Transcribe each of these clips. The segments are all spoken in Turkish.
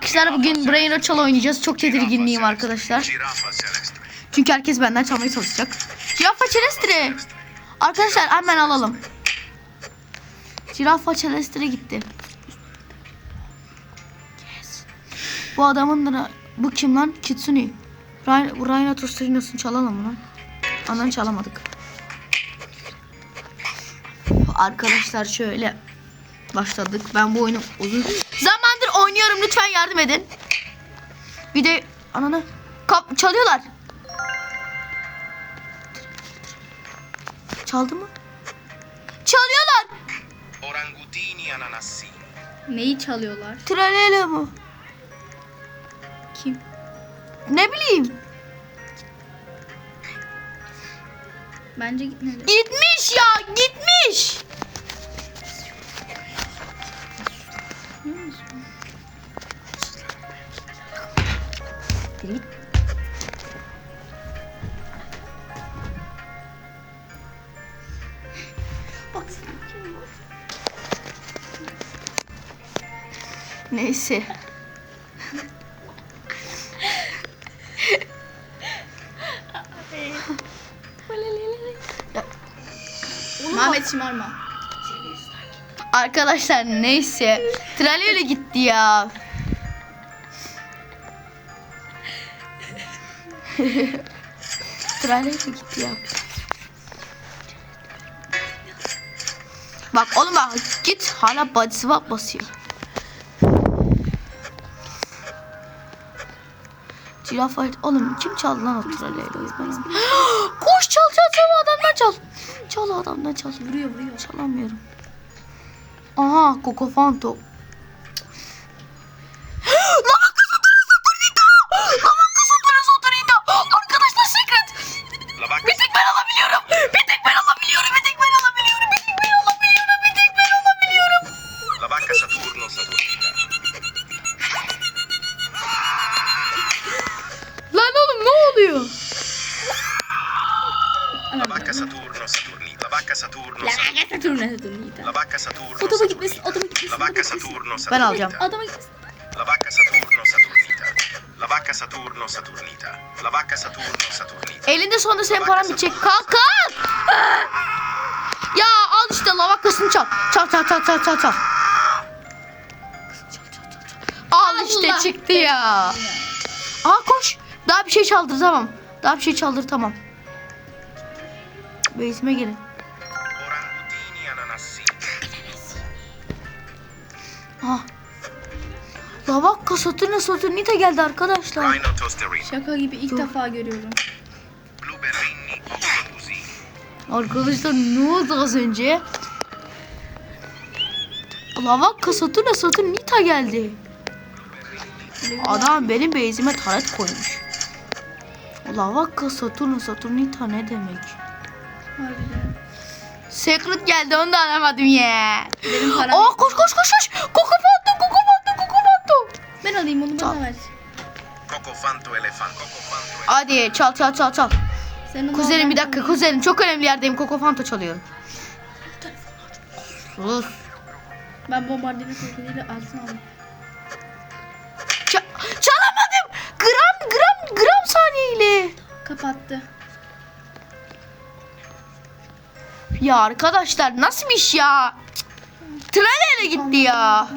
Arkadaşlar bugün Brain Rachel oynayacağız. Çok tedirginliyim arkadaşlar. Çünkü herkes benden çalmaya çalışacak. Giraffa Celestre. Arkadaşlar hemen alalım. Giraffa Celestre gitti. Bu adamın da bu kim lan? Kitsune. Ryan Tosterinos'unu çalalım mı lan? Andan çalamadık. Arkadaşlar şöyle başladık. Ben bu oyunu uzun zamandır oynuyorum. Lütfen yardım edin. Bir de ananı kap çalıyorlar. Çaldı mı? Çalıyorlar. Orangutini ananassini. Neyi çalıyorlar? Tralelo mu? Kim? Ne bileyim. Bence gitmedi. Gitmiş ya gitmiş. Git. Neyse. Mehmet şımarma. Arkadaşlar neyse. Tralelo gitti ya. Tralelo gitti ya. Bak oğlum bak git hala body swap basıyor. Zürafa oğlum kim çaldı lan o Tralelo'yu ben Koş çal çal çal adamdan çal. Çal adamdan çal. Vuruyor vuruyor çalamıyorum. Aha Coco Fanto. La Saturnita. vacca Saturno Saturnita. La vacca Saturno Odama gitmesin, Saturnita. odama gitmesin, La odama vacca. Saturno Ben alacağım. Saturnita. Adama gitmesin. La vacca Saturno Saturnita. La vacca Saturno Saturnita. La vacca Saturno Saturnita. Elinde sonunda senin paran bitecek. Kalk kalk! Ya al işte lavakasını çal. Çal çal çal çal çal çal. Al işte Allah çıktı ya. Aa koş. Daha bir şey çaldır tamam. Daha bir şey çaldır tamam. Base'ime gelin. Lavakka Saturna Saturnita geldi arkadaşlar. Şaka gibi ilk defa görüyorum. Arkadaşlar ne oldu az önce? Lavakka Saturna Saturnita geldi. Adam benim base'ime taret koymuş. Lavakka Saturna Saturnita ne demek? Harbiden. Secret geldi onu da anlamadım ya. Aa koş koş koş koş. Çal. Coco Fanto Elefant. Coco. Hadi çal çal çal çal. Sen onu Kuzenim bir dakika kuzenim çok önemli yerdeyim Koko Fanto çalıyorum. Sus. Ben bombardino krokodili altın aldım. Ça- çalamadım. Gram gram gram saniyeyle. Kapattı. Ya arkadaşlar nasıl bir iş ya? Tralele gitti ya.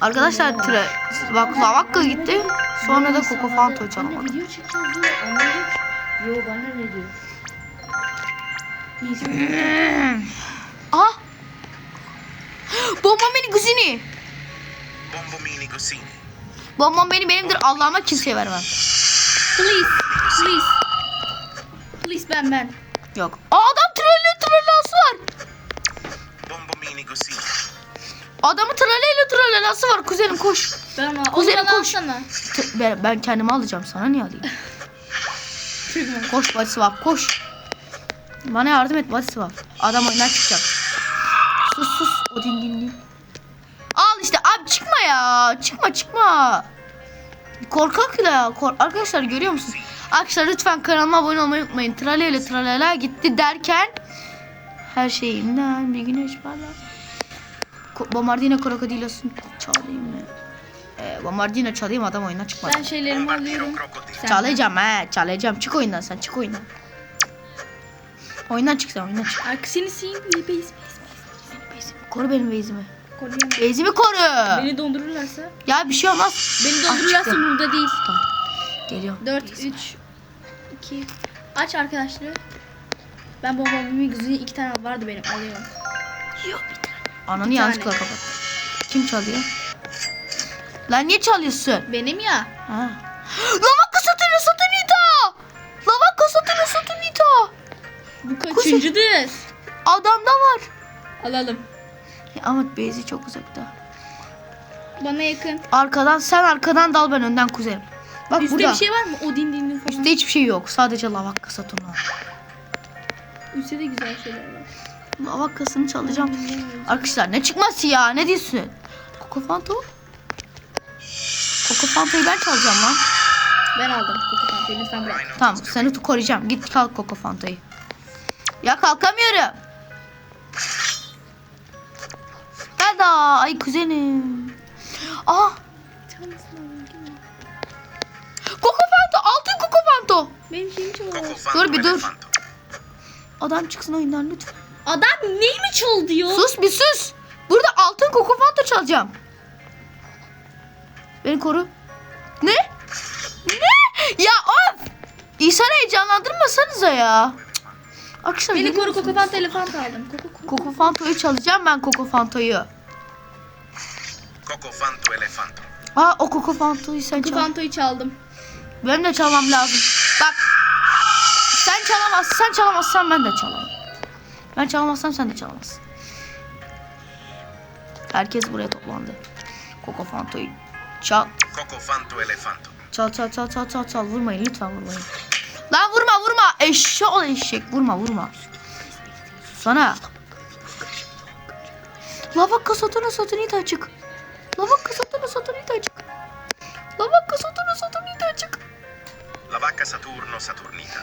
Arkadaşlar tre bak Lavakka gitti. Sonra da Coco Fanto çalamadı. Video çekiyoruz diyor. Anladık. Yo bana ne diyor? Aha. Bombom beni kuzini. Bombomini Gosini. Bombom beni benimdir. Allah'ıma kimseye vermem. Please. Please. Please ben ben. Yok. Aa, adam Adamın tralele tralelası var. Kuzenim koş. Ben Kuzenim koş. alsana. Ben, ben kendimi alacağım. Sana niye alayım? koş Batiswap koş. Bana yardım et Batiswap. Adam oyundan çıkacak. Sus sus. O din din din. Al işte abi çıkma ya. Çıkma çıkma. Korkak ya. Kork Arkadaşlar görüyor musunuz? Arkadaşlar lütfen kanalıma abone olmayı unutmayın. Tralele tralala gitti derken her şeyimden bir güneş parlar. Bombardino Crocodilos'un çalayım mı? Ee, Bombardino çalayım adam oyuna çıkmadı. Ben şeylerimi alıyorum. Sen- Çalacağım he çalacağım. Çık oyundan sen çık oyundan. Oyundan çık sen oyundan çık. Aksini sil. Base, base, Koru benim base'imi. Base'imi koru. Beni dondururlarsa. Ya bir şey olmaz. Beni Ah, dondururlarsa burada değil. Geliyor. 4, 3, 2. Aç arkadaşlar. Ben bomba güzeli iki tane vardı benim alıyorum. Ananı Bir yanlışlıkla tane. kapat. Kim çalıyor? Lan niye çalıyorsun? Benim ya. Ha. Lavaka satını satınita. Lavaka satını satınita. Bu kaçıncıdır? Adamda var. Alalım. Ya, ama base'i çok uzakta. Bana yakın. Arkadan sen arkadan dal ben önden kuzenim. Bak Üstte burada. bir şey var mı? O din din din falan. Üstte hiçbir şey yok. Sadece lavaka satını var. Üstte de güzel şeyler var. Lavakasını çalacağım. Arkadaşlar ne çıkması ya? Ne diyorsun? Coco Fanto? Coco Fanto'yu ben çalacağım lan. Ben aldım. Koku pantolonu sen bırak. Tamam seni koruyacağım. Git kalk Coco Fanto'yu. Ya kalkamıyorum. Eda ay kuzenim. Ah Coco Fanto altın Coco Fanto. Benim. Coco fanto Dur bir dur. Adam çıksın oyundan lütfen. Adam neyimi çal diyor? Sus bir sus. Burada altın Coco Fanto çalacağım. Beni koru. Ne? Ne? Ya of. İnsanı heyecanlandırmasanıza ya. Cık. Arkadaşlar Beni koru? Coco Pant elefant aldım. Coco Coco. Coco Fanto'yu çalacağım ben Coco Fanto'yu. Coco fanto elefanto. Aa o Coco Fanto'yu sen Coco çal. Pant'ı çaldım. Benim de çalmam lazım. Bak. Sen çalamazsın. Sen çalamazsan ben de çalamam. Ben çalamazsam sen de çalamazsın. Herkes buraya toplandı. Coco Fanto'yu çal. Coco fanto elefanto. Çal çal çal çal çal çal. Vurmayın lütfen vurmayın. Lan vurma vurma. Eşşe ol eşek. Vurma vurma. Sana. Lavakka satana satanita açık. Lavakka satana satanita açık. Lavakka satana satanita açık. La vacca Saturno Saturnita.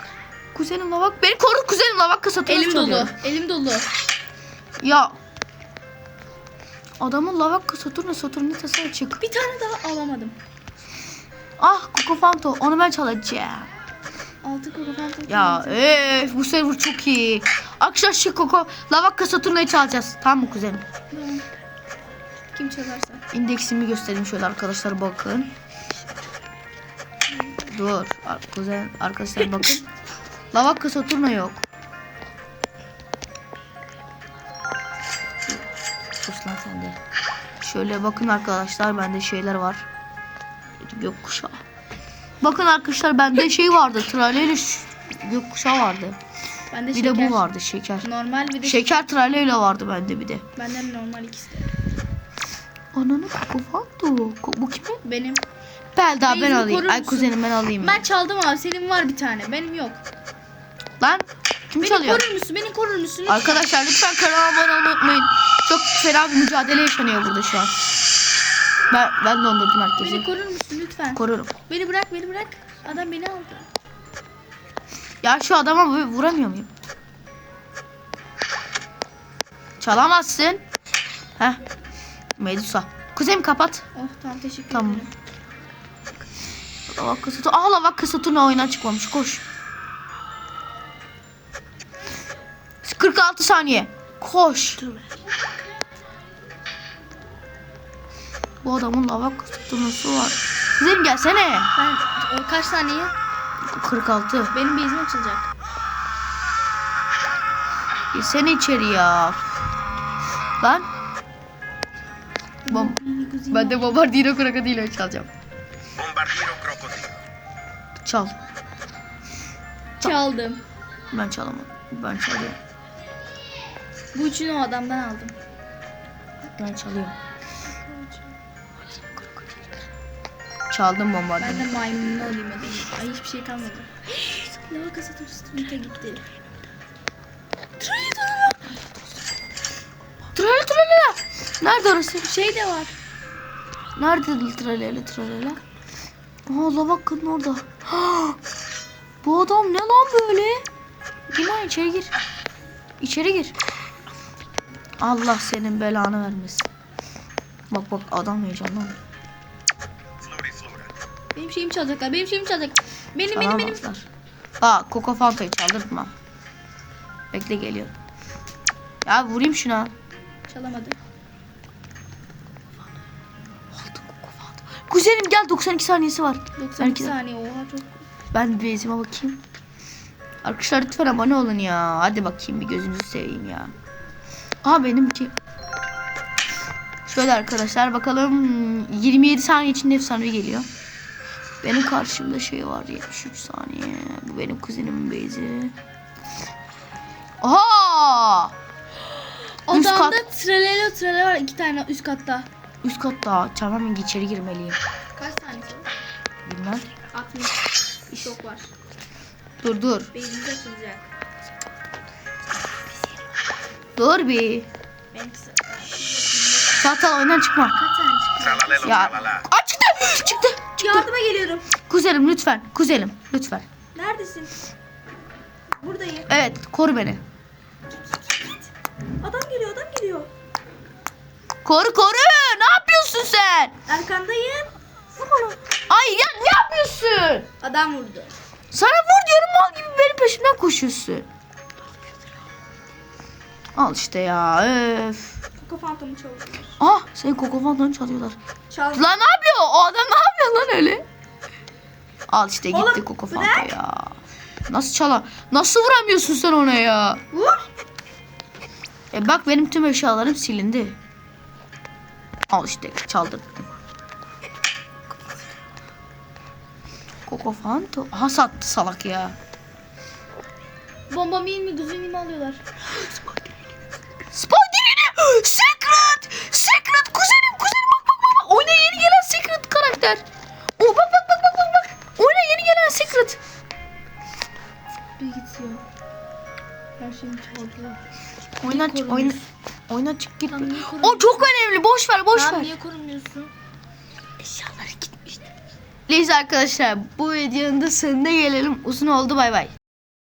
Kuzenim lavak. Beni koru kuzenim lavakka satana Elim dolu. Elim dolu. Ya. Adamın lavakka saturna saturnitası açık. Bir tane daha alamadım. Ah Coco Fanto onu ben çalacağım. Altı Coco Pant. Ya eee bu server çok iyi. Akşam şu Coco lavakka saturnayı çalacağız. Tamam mı kuzenim? Tamam. Kim çalarsa. İndeksimi göstereyim şöyle arkadaşlar bakın. Dur kuzen arkadaşlar bakın. Lavakka Saturna yok. Sus lan sen de. Şöyle bakın arkadaşlar bende şeyler var. Gökkuşağı. Bakın arkadaşlar bende şey vardı. Traleli gökkuşağı vardı. Bende Bir şeker. de bu vardı şeker. Normal bir de Şeker traleli vardı bende bir de. Benden normal ikisi de. Ananı kokufanto. Ko- Bu kimin? Benim. Belda ben Beyzini alayım. Ay kuzenim ben alayım. Ben çaldım abi. Senin var bir tane. Benim yok. Lan kim Beni çalıyor? korur musun? Beni korur musun? Arkadaşlar lütfen kanala abone olmayı unutmayın. Çok fena bir mücadele yaşanıyor burada şu an. Ben, ben dondurdum Beni herkesi. korur musun lütfen? Korurum. beni bırak beni bırak. Adam beni aldı. Ya şu adama vuramıyor muyum? Çalamazsın. Heh. Medusa. Kuzenim kapat. Oh tamam teşekkür Tamam. ederim. Lavakka Saturn. Aa Lavakka Saturn oyuna çıkmamış. Koş. 46 saniye. Koş. Bu adamın Lavakka Saturn'u var. Kuzenim gelsene. Ben o, kaç saniye? 46. Benim bezim açılacak. Girsene içeri ya. Lan. Bom ben de Bombardino Crocodilo çalacağım. Bombardino crocodilo. Çal. Çaldım. Ben çalamadım. Ben çalıyorum. Bu üçünü o adamdan aldım. Ben çalıyorum. Çaldım Ben Bombardino. de maymununu alayım dedim. Ay hiçbir şey kalmadı. Lava kasatı üstüne gitti. Trale trale. Nerede orası? Şey de var. Nerede trale trale? Aa Lavakka'nın orada. Bu adam ne lan böyle? Lan içeri gir. İçeri gir. Allah senin belanı vermesin. Bak bak adam flora. Benim şeyimi çalacaklar. Benim şeyimi çalacak. Benim benim benim. Bak Coco Fanta'yı çaldırtma. Bekle geliyor. Ya vurayım şuna. Çalamadı. Aldım Coco Fanta. Kuzenim gel 92 saniyesi var. 92 Belki de. saniye oha çok. Ben bir bezime bakayım. Arkadaşlar lütfen abone olun ya. Hadi bakayım bir gözünüzü seveyim ya. Aha benimki. Şöyle arkadaşlar bakalım 27 saniye içinde efsanevi geliyor. Benim karşımda şey var 73 saniye. Bu benim kuzenimin bezi. Aha! Üst kat. Odamda tralelo tralelo var iki tane üst katta. Üst katta. Ben içeri girmeliyim. Kaç tanesi? Bilmem. 60. Çok var. Dur dur. Beynimiz açılacak. Dur bir. Çatal oyundan çıkma. Çıktı? Ya. Aa, çıktı. Çıktı. Yardıma geliyorum. Kuzenim lütfen. Kuzenim lütfen. Neredesin? Buradayım. Evet koru beni. Adam geliyor adam geliyor. Koru koru. Ne yapıyorsun sen? Arkandayım. Ay ya ne yapıyorsun? Adam vurdu. Sana vur diyorum mal gibi benim peşimden koşuyorsun. Al işte ya öf. Koka fantomu çalıyor. Ah senin kokofandan çalıyorlar. Çal. Lan ne yapıyor? O adam ne yapıyor lan öyle? Al işte gitti Oğlum, kokofanta bırak. ya. Nasıl çala? Nasıl vuramıyorsun sen ona ya? Vur. E bak benim tüm eşyalarım silindi. Al işte çaldırdım. Coco Fanta. Aha sattı salak ya. Bomba mi güzünü mi alıyorlar? Spider'ini Secret! Secret! Kuzenim kuzenim bak bak bak. Oyuna yeni gelen Secret karakter. Oh bak bak bak bak bak bak. Oyuna yeni gelen Secret. Bir gitsin. Her şeyimi çaldılar. Oyundan çık korumuyorsun? oyun oyuna çık git. O çok önemli. Boş ver boş ver. niye korumuyorsun? Eşyaları gitmişti. Neyse arkadaşlar bu videonun da sonuna gelelim. Uzun oldu bay bay.